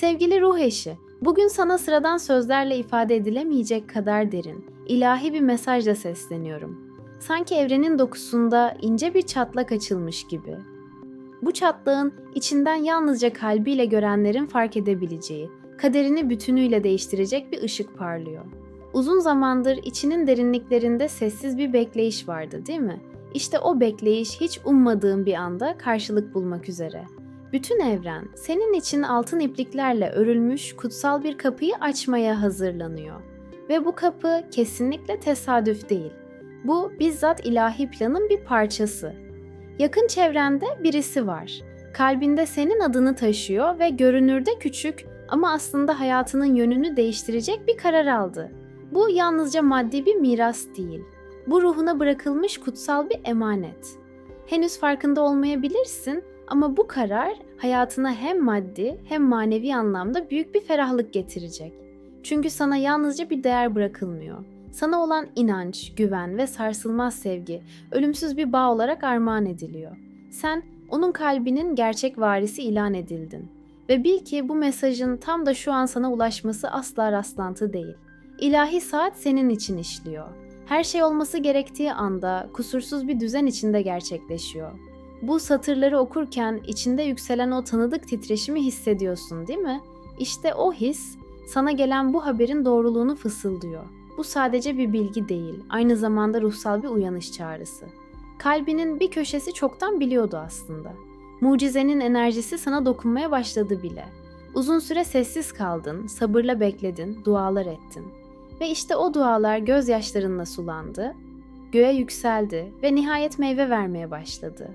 Sevgili ruh eşi, bugün sana sıradan sözlerle ifade edilemeyecek kadar derin, ilahi bir mesajla sesleniyorum. Sanki evrenin dokusunda ince bir çatlak açılmış gibi. Bu çatlağın içinden yalnızca kalbiyle görenlerin fark edebileceği, kaderini bütünüyle değiştirecek bir ışık parlıyor. Uzun zamandır içinin derinliklerinde sessiz bir bekleyiş vardı, değil mi? İşte o bekleyiş hiç ummadığın bir anda karşılık bulmak üzere. Bütün evren senin için altın ipliklerle örülmüş kutsal bir kapıyı açmaya hazırlanıyor. Ve bu kapı kesinlikle tesadüf değil. Bu bizzat ilahi planın bir parçası. Yakın çevrende birisi var. Kalbinde senin adını taşıyor ve görünürde küçük ama aslında hayatının yönünü değiştirecek bir karar aldı. Bu yalnızca maddi bir miras değil. Bu ruhuna bırakılmış kutsal bir emanet. Henüz farkında olmayabilirsin ama bu karar hayatına hem maddi hem manevi anlamda büyük bir ferahlık getirecek. Çünkü sana yalnızca bir değer bırakılmıyor. Sana olan inanç, güven ve sarsılmaz sevgi ölümsüz bir bağ olarak armağan ediliyor. Sen onun kalbinin gerçek varisi ilan edildin. Ve bil ki bu mesajın tam da şu an sana ulaşması asla rastlantı değil. İlahi saat senin için işliyor. Her şey olması gerektiği anda kusursuz bir düzen içinde gerçekleşiyor. Bu satırları okurken içinde yükselen o tanıdık titreşimi hissediyorsun, değil mi? İşte o his sana gelen bu haberin doğruluğunu fısıldıyor. Bu sadece bir bilgi değil, aynı zamanda ruhsal bir uyanış çağrısı. Kalbinin bir köşesi çoktan biliyordu aslında. Mucizenin enerjisi sana dokunmaya başladı bile. Uzun süre sessiz kaldın, sabırla bekledin, dualar ettin. Ve işte o dualar gözyaşlarınla sulandı, göğe yükseldi ve nihayet meyve vermeye başladı.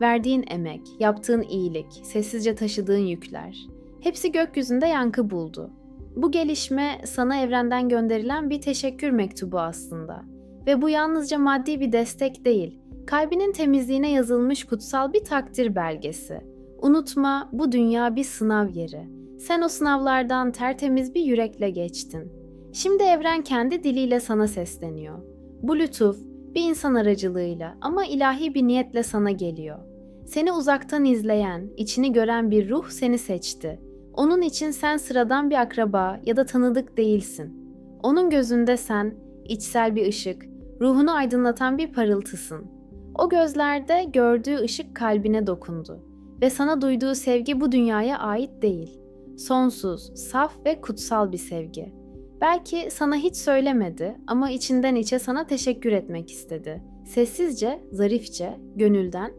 Verdiğin emek, yaptığın iyilik, sessizce taşıdığın yükler, hepsi gökyüzünde yankı buldu. Bu gelişme sana evrenden gönderilen bir teşekkür mektubu aslında. Ve bu yalnızca maddi bir destek değil, kalbinin temizliğine yazılmış kutsal bir takdir belgesi. Unutma, bu dünya bir sınav yeri. Sen o sınavlardan tertemiz bir yürekle geçtin. Şimdi evren kendi diliyle sana sesleniyor. Bu lütuf bir insan aracılığıyla ama ilahi bir niyetle sana geliyor. Seni uzaktan izleyen, içini gören bir ruh seni seçti. Onun için sen sıradan bir akraba ya da tanıdık değilsin. Onun gözünde sen içsel bir ışık, ruhunu aydınlatan bir parıltısın. O gözlerde gördüğü ışık kalbine dokundu ve sana duyduğu sevgi bu dünyaya ait değil. Sonsuz, saf ve kutsal bir sevgi. Belki sana hiç söylemedi ama içinden içe sana teşekkür etmek istedi. Sessizce, zarifçe, gönülden.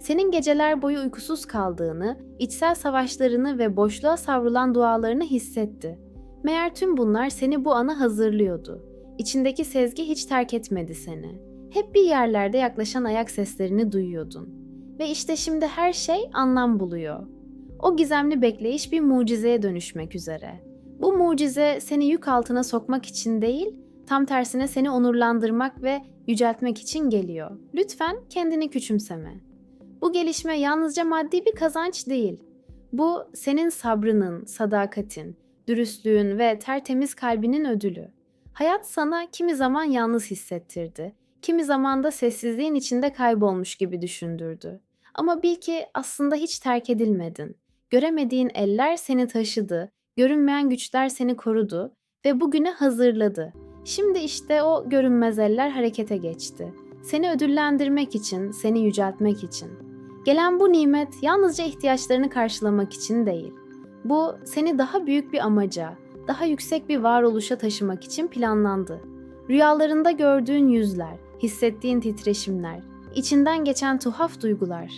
Senin geceler boyu uykusuz kaldığını, içsel savaşlarını ve boşluğa savrulan dualarını hissetti. Meğer tüm bunlar seni bu ana hazırlıyordu. İçindeki sezgi hiç terk etmedi seni. Hep bir yerlerde yaklaşan ayak seslerini duyuyordun. Ve işte şimdi her şey anlam buluyor. O gizemli bekleyiş bir mucizeye dönüşmek üzere. Mucize seni yük altına sokmak için değil, tam tersine seni onurlandırmak ve yüceltmek için geliyor. Lütfen kendini küçümseme. Bu gelişme yalnızca maddi bir kazanç değil. Bu senin sabrının, sadakatin, dürüstlüğün ve tertemiz kalbinin ödülü. Hayat sana kimi zaman yalnız hissettirdi, kimi zaman da sessizliğin içinde kaybolmuş gibi düşündürdü. Ama bil ki aslında hiç terk edilmedin. Göremediğin eller seni taşıdı, görünmeyen güçler seni korudu ve bugüne hazırladı. Şimdi işte o görünmez eller harekete geçti. Seni ödüllendirmek için, seni yüceltmek için. Gelen bu nimet yalnızca ihtiyaçlarını karşılamak için değil. Bu seni daha büyük bir amaca, daha yüksek bir varoluşa taşımak için planlandı. Rüyalarında gördüğün yüzler, hissettiğin titreşimler, içinden geçen tuhaf duygular.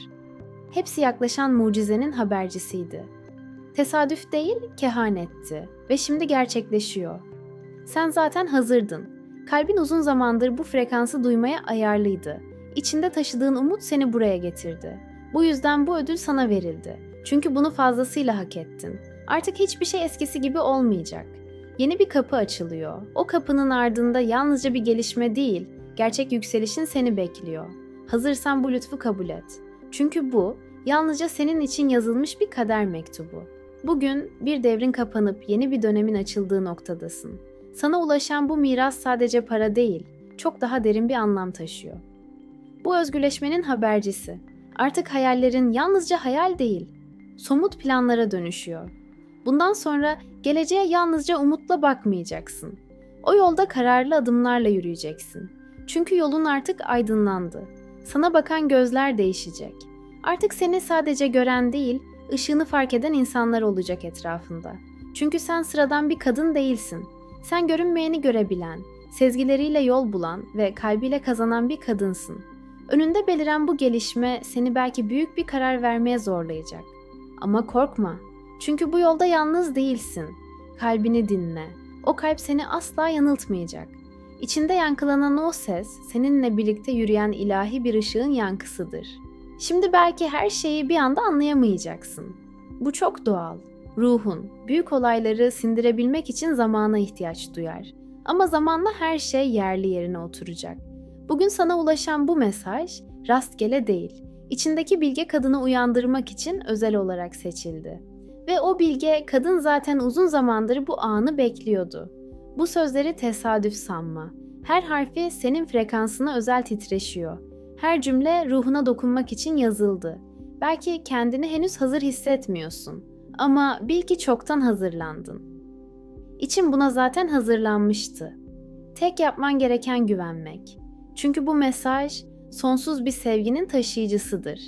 Hepsi yaklaşan mucizenin habercisiydi. Tesadüf değil, kehanetti ve şimdi gerçekleşiyor. Sen zaten hazırdın. Kalbin uzun zamandır bu frekansı duymaya ayarlıydı. İçinde taşıdığın umut seni buraya getirdi. Bu yüzden bu ödül sana verildi. Çünkü bunu fazlasıyla hak ettin. Artık hiçbir şey eskisi gibi olmayacak. Yeni bir kapı açılıyor. O kapının ardında yalnızca bir gelişme değil, gerçek yükselişin seni bekliyor. Hazırsan bu lütfu kabul et. Çünkü bu yalnızca senin için yazılmış bir kader mektubu. Bugün bir devrin kapanıp yeni bir dönemin açıldığı noktadasın. Sana ulaşan bu miras sadece para değil, çok daha derin bir anlam taşıyor. Bu özgürleşmenin habercisi. Artık hayallerin yalnızca hayal değil, somut planlara dönüşüyor. Bundan sonra geleceğe yalnızca umutla bakmayacaksın. O yolda kararlı adımlarla yürüyeceksin. Çünkü yolun artık aydınlandı. Sana bakan gözler değişecek. Artık seni sadece gören değil, ışığını fark eden insanlar olacak etrafında. Çünkü sen sıradan bir kadın değilsin. Sen görünmeyeni görebilen, sezgileriyle yol bulan ve kalbiyle kazanan bir kadınsın. Önünde beliren bu gelişme seni belki büyük bir karar vermeye zorlayacak. Ama korkma. Çünkü bu yolda yalnız değilsin. Kalbini dinle. O kalp seni asla yanıltmayacak. İçinde yankılanan o ses, seninle birlikte yürüyen ilahi bir ışığın yankısıdır. Şimdi belki her şeyi bir anda anlayamayacaksın. Bu çok doğal. Ruhun, büyük olayları sindirebilmek için zamana ihtiyaç duyar. Ama zamanla her şey yerli yerine oturacak. Bugün sana ulaşan bu mesaj rastgele değil. İçindeki bilge kadını uyandırmak için özel olarak seçildi. Ve o bilge kadın zaten uzun zamandır bu anı bekliyordu. Bu sözleri tesadüf sanma. Her harfi senin frekansına özel titreşiyor. Her cümle ruhuna dokunmak için yazıldı. Belki kendini henüz hazır hissetmiyorsun. Ama bil ki çoktan hazırlandın. İçin buna zaten hazırlanmıştı. Tek yapman gereken güvenmek. Çünkü bu mesaj sonsuz bir sevginin taşıyıcısıdır.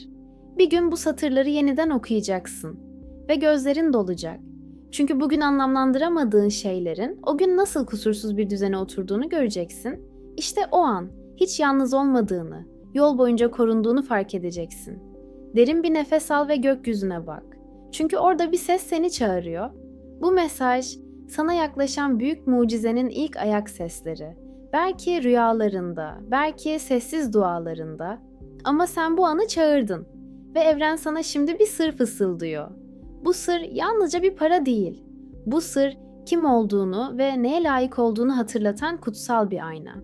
Bir gün bu satırları yeniden okuyacaksın ve gözlerin dolacak. Çünkü bugün anlamlandıramadığın şeylerin o gün nasıl kusursuz bir düzene oturduğunu göreceksin. İşte o an hiç yalnız olmadığını, yol boyunca korunduğunu fark edeceksin. Derin bir nefes al ve gökyüzüne bak. Çünkü orada bir ses seni çağırıyor. Bu mesaj sana yaklaşan büyük mucizenin ilk ayak sesleri. Belki rüyalarında, belki sessiz dualarında. Ama sen bu anı çağırdın ve evren sana şimdi bir sır fısıldıyor. Bu sır yalnızca bir para değil. Bu sır kim olduğunu ve neye layık olduğunu hatırlatan kutsal bir ayna.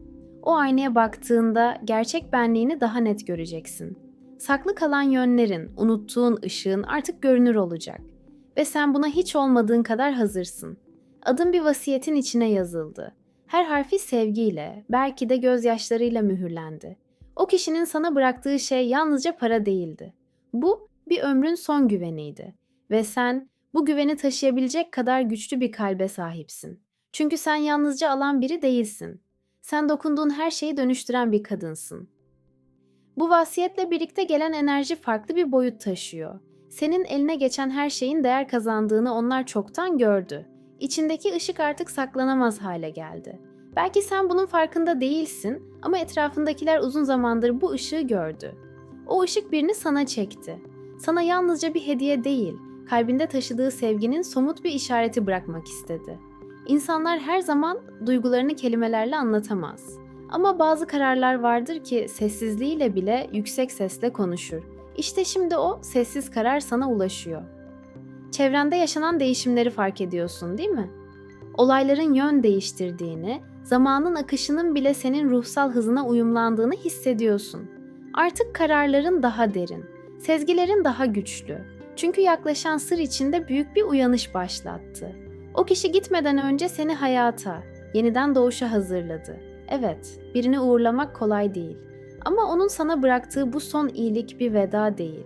O aynaya baktığında gerçek benliğini daha net göreceksin. Saklı kalan yönlerin, unuttuğun ışığın artık görünür olacak. Ve sen buna hiç olmadığın kadar hazırsın. Adım bir vasiyetin içine yazıldı. Her harfi sevgiyle, belki de gözyaşlarıyla mühürlendi. O kişinin sana bıraktığı şey yalnızca para değildi. Bu bir ömrün son güveniydi. Ve sen bu güveni taşıyabilecek kadar güçlü bir kalbe sahipsin. Çünkü sen yalnızca alan biri değilsin. Sen dokunduğun her şeyi dönüştüren bir kadınsın. Bu vasiyetle birlikte gelen enerji farklı bir boyut taşıyor. Senin eline geçen her şeyin değer kazandığını onlar çoktan gördü. İçindeki ışık artık saklanamaz hale geldi. Belki sen bunun farkında değilsin ama etrafındakiler uzun zamandır bu ışığı gördü. O ışık birini sana çekti. Sana yalnızca bir hediye değil, kalbinde taşıdığı sevginin somut bir işareti bırakmak istedi. İnsanlar her zaman duygularını kelimelerle anlatamaz. Ama bazı kararlar vardır ki sessizliğiyle bile yüksek sesle konuşur. İşte şimdi o sessiz karar sana ulaşıyor. Çevrende yaşanan değişimleri fark ediyorsun, değil mi? Olayların yön değiştirdiğini, zamanın akışının bile senin ruhsal hızına uyumlandığını hissediyorsun. Artık kararların daha derin, sezgilerin daha güçlü. Çünkü yaklaşan sır içinde büyük bir uyanış başlattı. O kişi gitmeden önce seni hayata, yeniden doğuşa hazırladı. Evet, birini uğurlamak kolay değil. Ama onun sana bıraktığı bu son iyilik bir veda değil.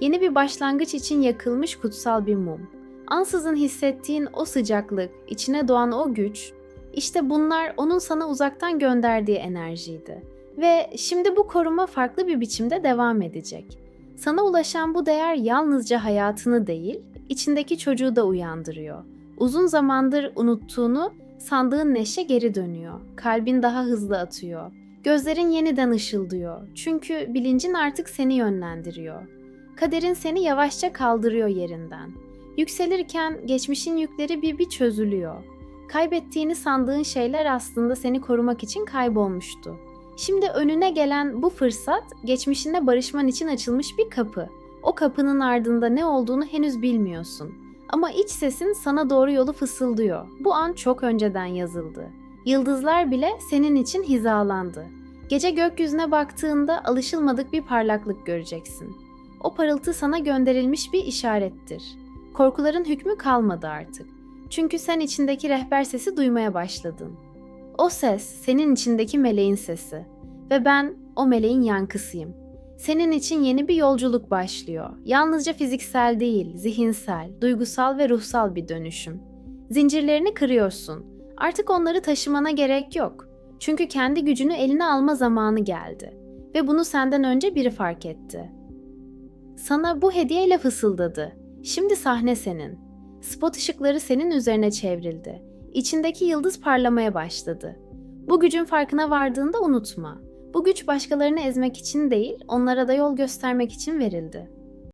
Yeni bir başlangıç için yakılmış kutsal bir mum. Ansızın hissettiğin o sıcaklık, içine doğan o güç, işte bunlar onun sana uzaktan gönderdiği enerjiydi. Ve şimdi bu koruma farklı bir biçimde devam edecek. Sana ulaşan bu değer yalnızca hayatını değil, içindeki çocuğu da uyandırıyor. Uzun zamandır unuttuğunu sandığın neşe geri dönüyor. Kalbin daha hızlı atıyor. Gözlerin yeniden ışıldıyor. Çünkü bilincin artık seni yönlendiriyor. Kaderin seni yavaşça kaldırıyor yerinden. Yükselirken geçmişin yükleri bir bir çözülüyor. Kaybettiğini sandığın şeyler aslında seni korumak için kaybolmuştu. Şimdi önüne gelen bu fırsat geçmişinle barışman için açılmış bir kapı. O kapının ardında ne olduğunu henüz bilmiyorsun. Ama iç sesin sana doğru yolu fısıldıyor. Bu an çok önceden yazıldı. Yıldızlar bile senin için hizalandı. Gece gökyüzüne baktığında alışılmadık bir parlaklık göreceksin. O parıltı sana gönderilmiş bir işarettir. Korkuların hükmü kalmadı artık. Çünkü sen içindeki rehber sesi duymaya başladın. O ses senin içindeki meleğin sesi ve ben o meleğin yankısıyım. Senin için yeni bir yolculuk başlıyor. Yalnızca fiziksel değil, zihinsel, duygusal ve ruhsal bir dönüşüm. Zincirlerini kırıyorsun. Artık onları taşımana gerek yok. Çünkü kendi gücünü eline alma zamanı geldi. Ve bunu senden önce biri fark etti. Sana bu hediyeyle fısıldadı. Şimdi sahne senin. Spot ışıkları senin üzerine çevrildi. İçindeki yıldız parlamaya başladı. Bu gücün farkına vardığında unutma. Bu güç başkalarını ezmek için değil, onlara da yol göstermek için verildi.